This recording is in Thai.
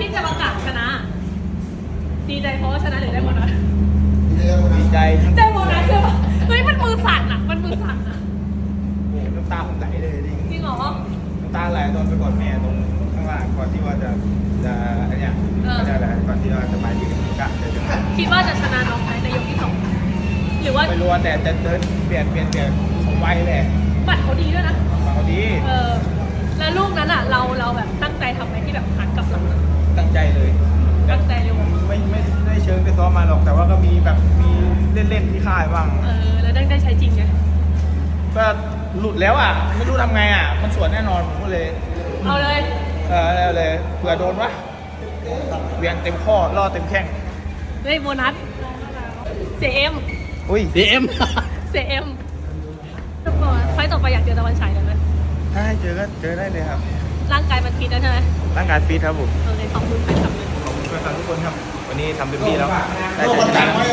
ที่จะประกาศชนะ ดีใจเพราะว่าชนะหรือได้โบนัสดีใจได้โบนัสคือแบบเฮ้ยมันมือสั่นอะมันมือสั่นอะโอ้โน้ำตาผมไหลเลยจริงจริงเหรอ น้ำตาไหลตอนไปกอดแม่ตรงข้างล่างก่อนที่ว่าจะจะไอเนี่ยเอจะอะไรก่อนที่ว่าจะมายืนกะจะจะมาคิดว่าจะชนะน้องไทยในยกที่สองหรือว่าไม่รู้แต่แต่เดินเปลี่ยนเปลี่ยนเปลี่ยนของไวแหละบัตรเขาดีด้วยนะบัตรเขาดี เออ ซ้อมมาหรอกแต่ว่าก็มีแบบมีเล่นๆที่ค่ายบ้าง เออ แล้วได้ได้ใช้จริงไงก็หลุดแล้วอะ ไม่รู้ทำไงอะ มันสวนแน่นอนผมก็เลย เอาเลย เออเอาเลยเผื่อโดนวะเวียนเต็มข้อล่อเต็มแข้งเฮ้ยโบนัสเสียเอ็มอุ้ยดีเอ็ม เสียเอ็มไฟต์ต่อไปอยากเจอตะวันฉายเลยไหมถ้าให้เจอก็เจอได้เลยครับ ร่างกายมันฟิตแล้วใช่ไหมร่างกายฟิตครับผม เออเลยขอบคุณแฟนคลับเลยขอบ คุณแฟนคลับทุกคนครับ วันนี้ทำเต็มที่แล้วได้ใจชนะ